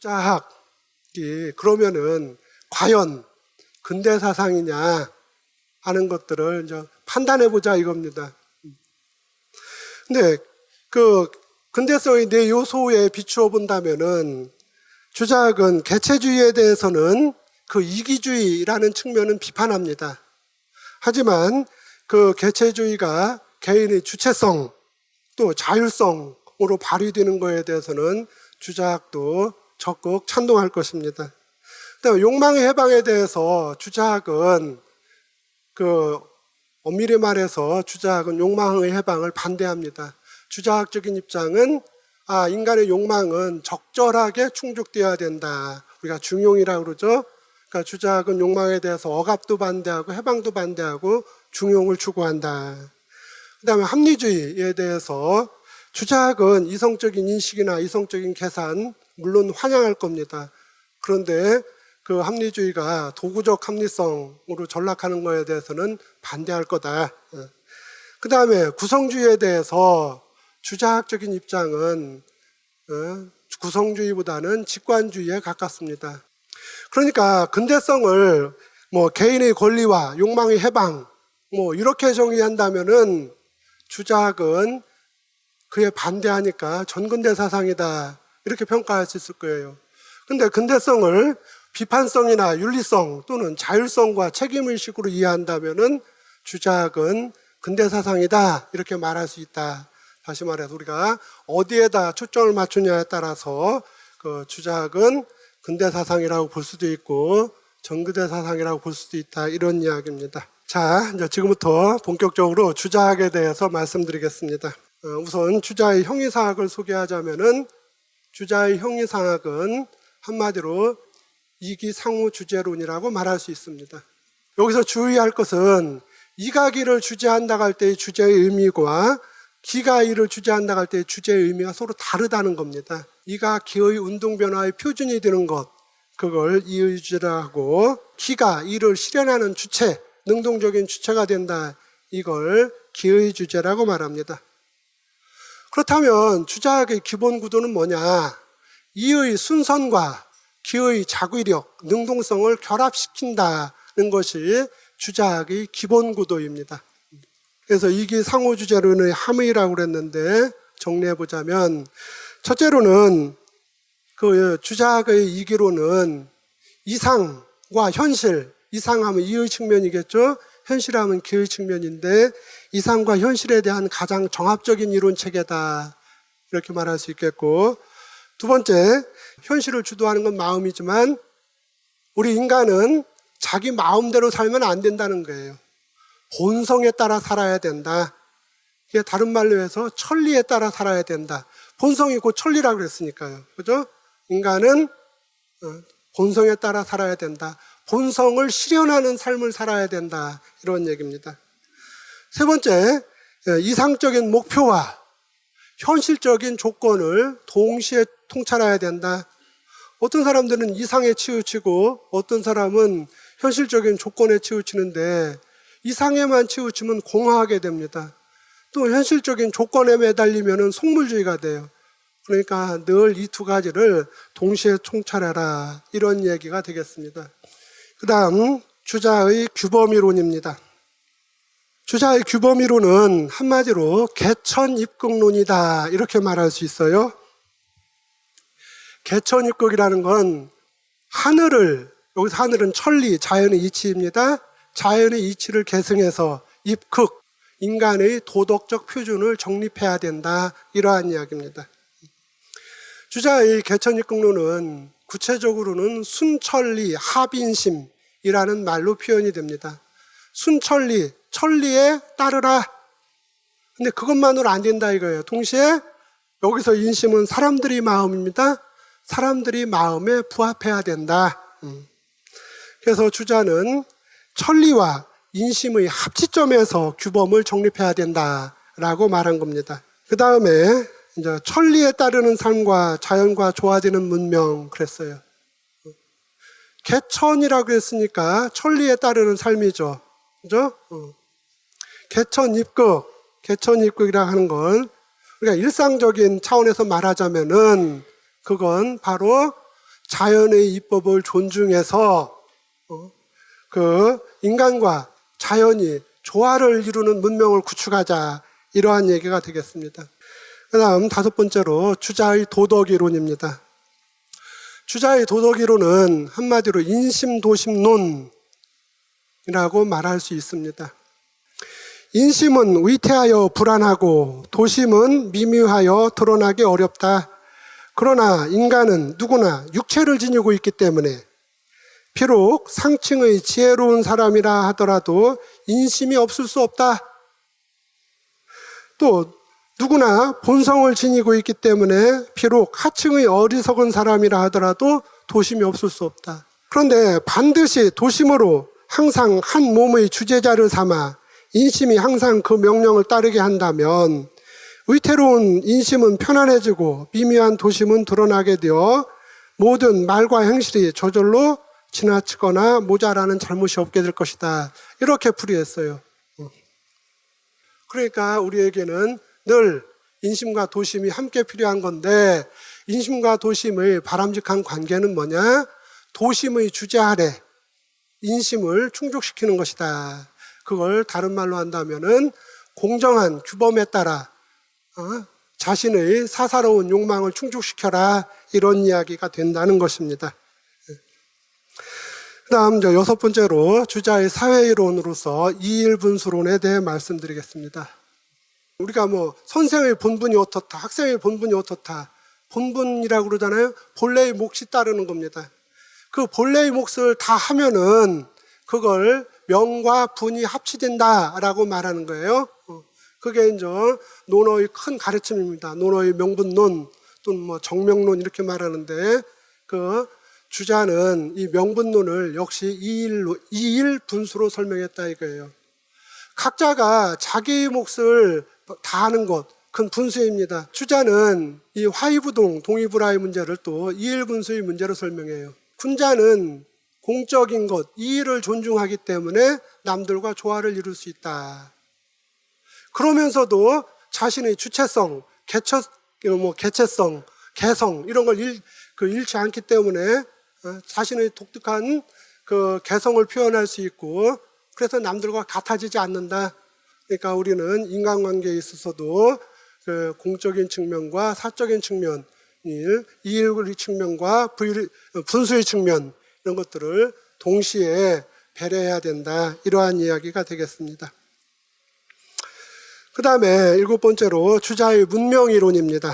주자학이 그러면은 과연 근대 사상이냐 하는 것들을 이제 판단해 보자 이겁니다. 근데 그 근대성의 네 요소에 비추어 본다면은 주자학은 개체주의에 대해서는 그 이기주의라는 측면은 비판합니다. 하지만 그 개체주의가 개인의 주체성 또 자율성으로 발휘되는 것에 대해서는 주자학도 적극 찬동할 것입니다. 그다음에 욕망의 해방에 대해서 주자학은 그 엄밀히 말해서 주자학은 욕망의 해방을 반대합니다. 주자학적인 입장은 아 인간의 욕망은 적절하게 충족되어야 된다. 우리가 중용이라고 그러죠. 그러니까 주자학은 욕망에 대해서 억압도 반대하고 해방도 반대하고 중용을 추구한다. 그다음에 합리주의에 대해서 주자학은 이성적인 인식이나 이성적인 계산 물론 환영할 겁니다. 그런데 그 합리주의가 도구적 합리성으로 전락하는 것에 대해서는 반대할 거다. 그 다음에 구성주의에 대해서 주자학적인 입장은 어, 구성주의보다는 직관주의에 가깝습니다. 그러니까 근대성을 뭐 개인의 권리와 욕망의 해방 뭐 이렇게 정의한다면은 주자학은 그에 반대하니까 전근대 사상이다 이렇게 평가할 수 있을 거예요. 근데 근대성을 비판성이나 윤리성 또는 자율성과 책임의식으로 이해한다면은 주자학은 근대 사상이다 이렇게 말할 수 있다. 다시 말해서 우리가 어디에다 초점을 맞추냐에 따라서 그 주자학은 근대 사상이라고 볼 수도 있고 전근대 사상이라고 볼 수도 있다 이런 이야기입니다. 자, 이제 지금부터 본격적으로 주자학에 대해서 말씀드리겠습니다. 어, 우선 주자의 형이상학을 소개하자면은 주자의 형이상학은 한마디로 이기상호 주제론이라고 말할 수 있습니다. 여기서 주의할 것은 이가 기를 주제한다고 할 때의 주제의 의미와 기가 이를 주제한다고 할 때의 주제의 의미가 서로 다르다는 겁니다. 이가 기의 운동 변화의 표준이 되는 것, 그걸 이의 주제라 하고 기가 이를 실현하는 주체, 능동적인 주체가 된다. 이걸 기의 주제라고 말합니다. 그렇다면 주자학의 기본 구도는 뭐냐? 이의 순선과 기의 자구력, 능동성을 결합시킨다는 것이 주자학의 기본 구도입니다. 그래서 이게 상호 주제론의 함의라고 그랬는데 정리해 보자면 첫째로는 그 주자학의 이기로는 이상과 현실, 이상하면 이의 측면이겠죠. 현실하면 기의 측면인데 이상과 현실에 대한 가장 정합적인 이론 체계다 이렇게 말할 수 있겠고 두 번째 현실을 주도하는 건 마음이지만 우리 인간은 자기 마음대로 살면 안 된다는 거예요. 본성에 따라 살아야 된다. 이게 다른 말로 해서 천리에 따라 살아야 된다. 본성이 곧 천리라고 그랬으니까요. 그죠? 인간은 어, 본성에 따라 살아야 된다. 본성을 실현하는 삶을 살아야 된다. 이런 얘기입니다. 세 번째, 예, 이상적인 목표와 현실적인 조건을 동시에 통찰해야 된다. 어떤 사람들은 이상에 치우치고 어떤 사람은 현실적인 조건에 치우치는데 이상에만 치우치면 공허하게 됩니다. 또 현실적인 조건에 매달리면 속물주의가 돼요. 그러니까 늘 이 두 가지를 동시에 통찰해라 이런 얘기가 되겠습니다. 그 다음 주자의 규범이론입니다. 주자의 규범이론은 한마디로 개천입극론이다 이렇게 말할 수 있어요. 개천입극이라는 건 하늘을 여기서 하늘은 천리 자연의 이치입니다. 자연의 이치를 계승해서 입극 인간의 도덕적 표준을 정립해야 된다 이러한 이야기입니다. 주자의 개천입극론은 구체적으로는 순천리 합인심이라는 말로 표현이 됩니다. 순천리 천리에 따르라. 근데 그것만으로 안 된다 이거예요. 동시에 여기서 인심은 사람들이 마음입니다. 사람들이 마음에 부합해야 된다. 음. 그래서 주자는 천리와 인심의 합치점에서 규범을 정립해야 된다라고 말한 겁니다. 그 다음에 이제 천리에 따르는 삶과 자연과 조화되는 문명 그랬어요. 개천이라고 했으니까 천리에 따르는 삶이죠. 그죠? 어. 개천입극, 개천입극이라 하는 건 우리가 일상적인 차원에서 말하자면은 그건 바로 자연의 이법을 존중해서 어, 그 인간과 자연이 조화를 이루는 문명을 구축하자 이러한 얘기가 되겠습니다. 그다음 다섯 번째로 주자의 도덕 이론입니다. 주자의 도덕 이론은 한마디로 인심도심론이라고 말할 수 있습니다. 인심은 위태하여 불안하고 도심은 미묘하여 드러나기 어렵다. 그러나 인간은 누구나 육체를 지니고 있기 때문에 비록 상층의 지혜로운 사람이라 하더라도 인심이 없을 수 없다. 또 누구나 본성을 지니고 있기 때문에 비록 하층의 어리석은 사람이라 하더라도 도심이 없을 수 없다. 그런데 반드시 도심으로 항상 한 몸의 주제자를 삼아 인심이 항상 그 명령을 따르게 한다면 위태로운 인심은 편안해지고 미미한 도심은 드러나게 되어 모든 말과 행실이 저절로 지나치거나 모자라는 잘못이 없게 될 것이다. 이렇게 풀이했어요. 그러니까 우리에게는 늘 인심과 도심이 함께 필요한 건데 인심과 도심의 바람직한 관계는 뭐냐? 도심의 주제 아래 인심을 충족시키는 것이다. 그걸 다른 말로 한다면은 공정한 규범에 따라 어? 자신의 사사로운 욕망을 충족시켜라 이런 이야기가 된다는 것입니다. 그다음 저 여섯 번째로 주자의 사회이론으로서 이일분수론에 대해 말씀드리겠습니다. 우리가 뭐 선생의 본분이 어떻다, 학생의 본분이 어떻다, 본분이라고 그러잖아요. 본래의 몫이 따르는 겁니다. 그 본래의 몫을 다 하면은 그걸 명과 분이 합치된다라고 말하는 거예요. 어, 그게 이제 논어의 큰 가르침입니다. 논어의 명분론 또는 뭐 정명론 이렇게 말하는데 그 주자는 이 명분론을 역시 이일로 이일 분수로 설명했다 이거예요. 각자가 자기의 몫을 다 하는 것, 큰 분수입니다. 주자는 이 화이부동, 동의불화의 문제를 또 이일 분수의 문제로 설명해요. 군자는 공적인 것, 이의를 존중하기 때문에 남들과 조화를 이룰 수 있다. 그러면서도 자신의 주체성, 개처, 뭐 개체성, 개성 이런 걸 잃, 그 잃지 않기 때문에 어, 자신의 독특한 그 개성을 표현할 수 있고 그래서 남들과 같아지지 않는다. 그러니까 우리는 인간관계에 있어서도 그 공적인 측면과 사적인 측면, 이일의 측면과 분수의 측면 이런 것들을 동시에 배려해야 된다. 이러한 이야기가 되겠습니다. 그 다음에 일곱 번째로 주자의 문명이론입니다.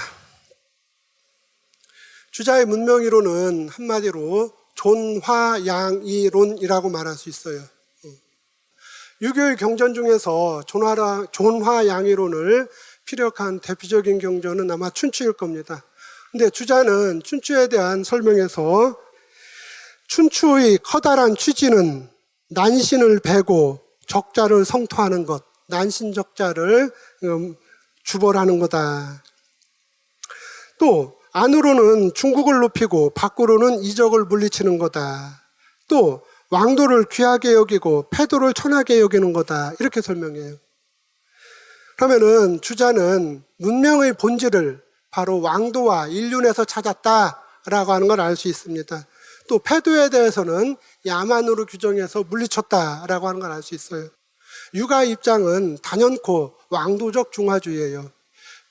주자의 문명이론은 한마디로 존화양이론이라고 말할 수 있어요. 유교의 경전 중에서 존화, 존화양이론을 피력한 대표적인 경전은 아마 춘추일 겁니다. 근데 주자는 춘추에 대한 설명에서 춘추의 커다란 취지는 난신을 베고 적자를 성토하는 것, 난신 적자를 음, 주벌하는 거다. 또 안으로는 중국을 높이고 밖으로는 이적을 물리치는 거다. 또 왕도를 귀하게 여기고 패도를 천하게 여기는 거다. 이렇게 설명해요. 그러면은 주자는 문명의 본질을 바로 왕도와 인륜에서 찾았다라고 하는 걸 알 수 있습니다. 또 패도에 대해서는 야만으로 규정해서 물리쳤다라고 하는 걸 알 수 있어요. 육아 입장은 단연코 왕도적 중화주의예요.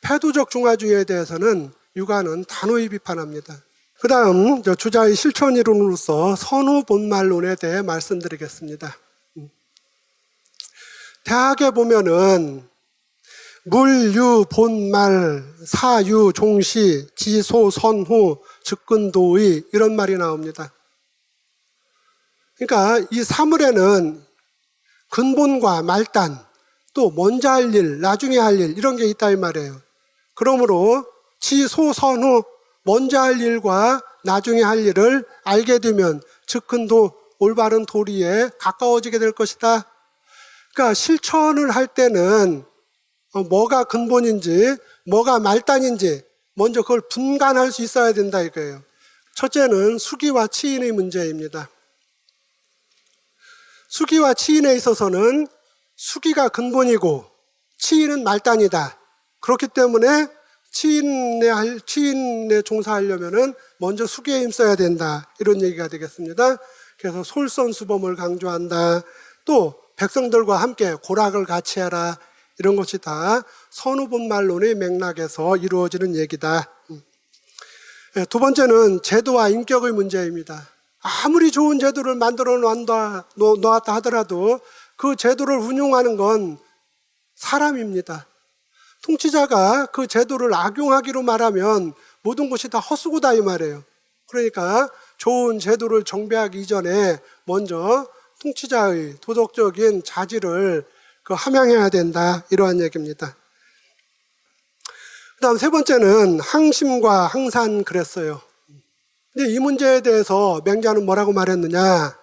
패도적 중화주의에 대해서는 육아는 단호히 비판합니다. 그 다음 주자의 실천 이론으로서 선후 본말론에 대해 말씀드리겠습니다. 대학에 보면은 물유 본말 사유 종시 지소 선후 즉근도의 이런 말이 나옵니다. 그러니까 이 사물에는 근본과 말단 또 먼저 할 일, 나중에 할 일 이런 게 있다 이 말이에요. 그러므로 지소선후 먼저 할 일과 나중에 할 일을 알게 되면 즉근도 올바른 도리에 가까워지게 될 것이다. 그러니까 실천을 할 때는 어, 뭐가 근본인지 뭐가 말단인지 먼저 그걸 분간할 수 있어야 된다 이거예요. 첫째는 수기와 치인의 문제입니다. 수기와 치인에 있어서는 수기가 근본이고 치인은 말단이다. 그렇기 때문에 치인에 할- 치인에 종사하려면은 먼저 수계에 힘써야 된다 이런 얘기가 되겠습니다. 그래서 솔선수범을 강조한다. 또 백성들과 함께 고락을 같이 해라 이런 것이 다 선후분말론의 맥락에서 이루어지는 얘기다. 음. 예, 두 번째는 제도와 인격의 문제입니다. 아무리 좋은 제도를 만들어 놓았다, 하더라도 그 제도를 운용하는 건 사람입니다. 통치자가 그 제도를 악용하기로 말하면 모든 것이 다 헛수고다 이 말이에요. 그러니까 좋은 제도를 정비하기 이전에 먼저 통치자의 도덕적인 자질을 그 함양해야 된다 이러한 얘기입니다. 그 다음 세 번째는 항심과 항산 그랬어요. 근데 이 문제에 대해서 맹자는 뭐라고 말했느냐?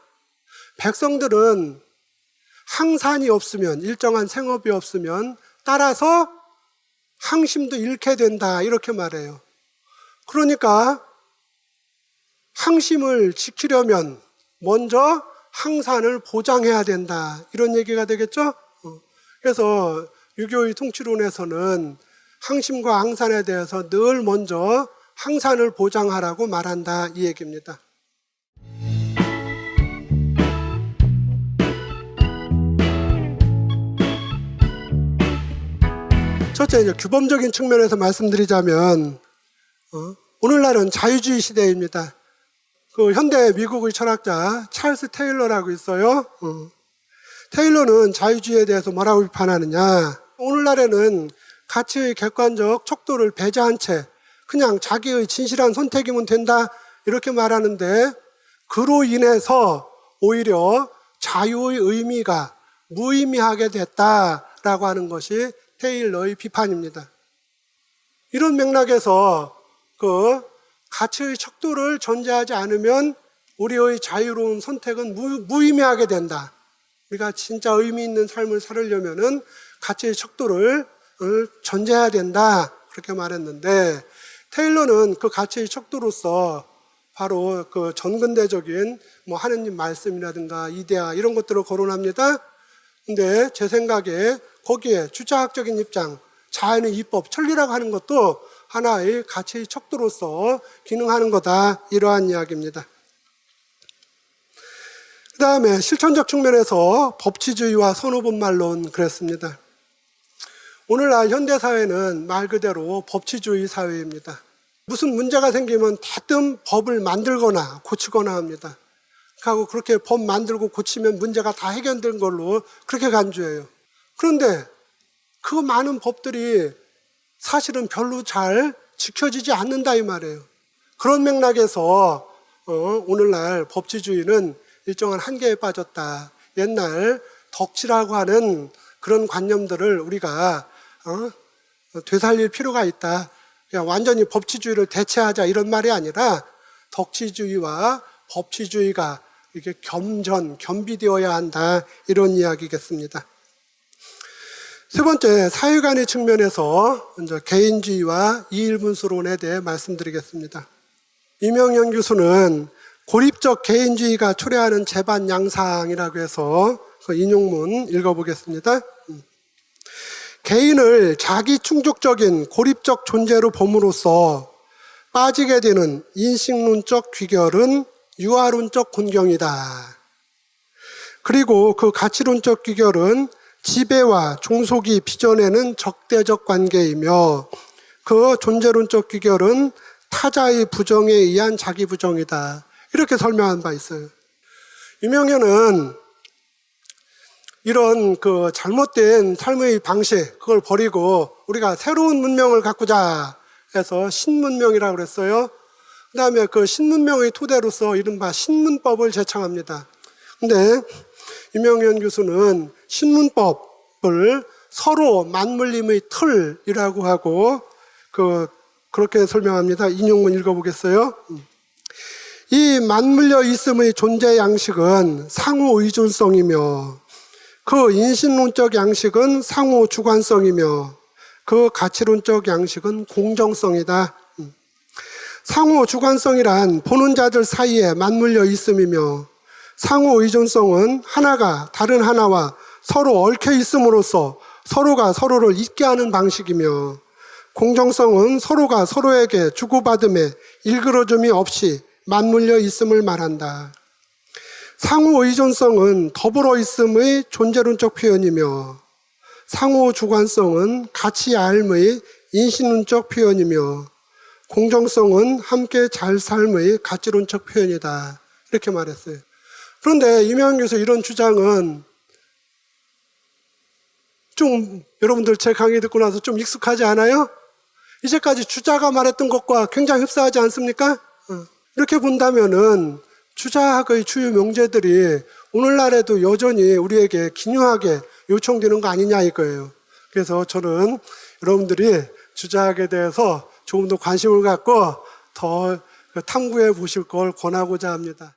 백성들은 항산이 없으면 일정한 생업이 없으면 따라서 항심도 잃게 된다 이렇게 말해요. 그러니까 항심을 지키려면 먼저 항산을 보장해야 된다 이런 얘기가 되겠죠. 어. 그래서 유교의 통치론에서는 항심과 항산에 대해서 늘 먼저 항산을 보장하라고 말한다 이 얘기입니다. 첫째 이제 규범적인 측면에서 말씀드리자면 어, 오늘날은 자유주의 시대입니다. 그 현대 미국의 철학자 찰스 테일러라고 있어요. 어. 테일러는 자유주의에 대해서 뭐라고 비판하느냐? 오늘날에는 가치의 객관적 척도를 배제한 채 그냥 자기의 진실한 선택이면 된다 이렇게 말하는데 그로 인해서 오히려 자유의 의미가 무의미하게 됐다라고 하는 것이 테일러의 비판입니다. 이런 맥락에서 그 가치의 척도를 전제하지 않으면 우리의 자유로운 선택은 무, 무의미하게 된다. 우리가 진짜 의미 있는 삶을 살으려면은 가치의 척도를 어, 전제해야 된다. 그렇게 말했는데 테일러는 그 가치의 척도로서 바로 그 전근대적인 뭐 하느님 말씀이라든가 이데아 이런 것들을 거론합니다. 근데 제 생각에 거기에 주자학적인 입장, 자연의 이법, 천리라고 하는 것도 하나의 가치의 척도로서 기능하는 거다. 이러한 이야기입니다. 그 다음에 실천적 측면에서 법치주의와 선호본말론 그랬습니다. 오늘날 현대사회는 말 그대로 법치주의 사회입니다. 무슨 문제가 생기면 대뜸 법을 만들거나 고치거나 합니다. 하고 그렇게 법 만들고 고치면 문제가 다 해결된 걸로 그렇게 간주해요. 그런데 그 많은 법들이 사실은 별로 잘 지켜지지 않는다 이 말이에요. 그런 맥락에서 어, 오늘날 법치주의는 일정한 한계에 빠졌다. 옛날 덕치라고 하는 그런 관념들을 우리가 어, 되살릴 필요가 있다. 그냥 완전히 법치주의를 대체하자 이런 말이 아니라 덕치주의와 법치주의가 이게 겸전, 겸비되어야 한다. 이런 이야기겠습니다. 세 번째, 사회관의 측면에서 먼저 개인주의와 이일분수론에 대해 말씀드리겠습니다. 이명현 교수는 고립적 개인주의가 초래하는 재반 양상이라고 해서 그 인용문 읽어보겠습니다. 개인을 자기 충족적인 고립적 존재로 봄으로써 빠지게 되는 인식론적 귀결은 유아론적 곤경이다. 그리고 그 가치론적 귀결은 지배와 종속이 빚어내는 적대적 관계이며 그 존재론적 귀결은 타자의 부정에 의한 자기 부정이다. 이렇게 설명한 바 있어요. 유명현은 이런 그 잘못된 삶의 방식 그걸 버리고 우리가 새로운 문명을 가꾸자 해서 신문명이라고 그랬어요. 그다음에 그 신문명의 토대로서 이른바 신문법을 제창합니다. 근데 유명현 교수는 신문법을 서로 맞물림의 틀이라고 하고 그 그렇게 설명합니다. 인용문 읽어보겠어요. 이 맞물려 있음의 존재 양식은 상호 의존성이며 그 인신론적 양식은 상호 주관성이며 그 가치론적 양식은 공정성이다. 상호 주관성이란 보는 자들 사이에 맞물려 있음이며 상호 의존성은 하나가 다른 하나와 서로 얽혀 있음으로써 서로가 서로를 잊게 하는 방식이며 공정성은 서로가 서로에게 주고받음에 일그러짐이 없이 맞물려 있음을 말한다. 상호 의존성은 더불어 있음의 존재론적 표현이며 상호 주관성은 같이 알의 인신론적 표현이며 공정성은 함께 잘 삶의 가치론적 표현이다. 이렇게 말했어요. 그런데 이명현 교수 이런 주장은 좀 여러분들 제 강의 듣고 나서 좀 익숙하지 않아요? 이제까지 주자가 말했던 것과 굉장히 흡사하지 않습니까? 어. 이렇게 본다면은 주자학의 주요 명제들이 오늘날에도 여전히 우리에게 기묘하게 요청되는 거 아니냐 이거예요. 그래서 저는 여러분들이 주자학에 대해서 조금 더 관심을 갖고 더 탐구해 보실 걸 권하고자 합니다.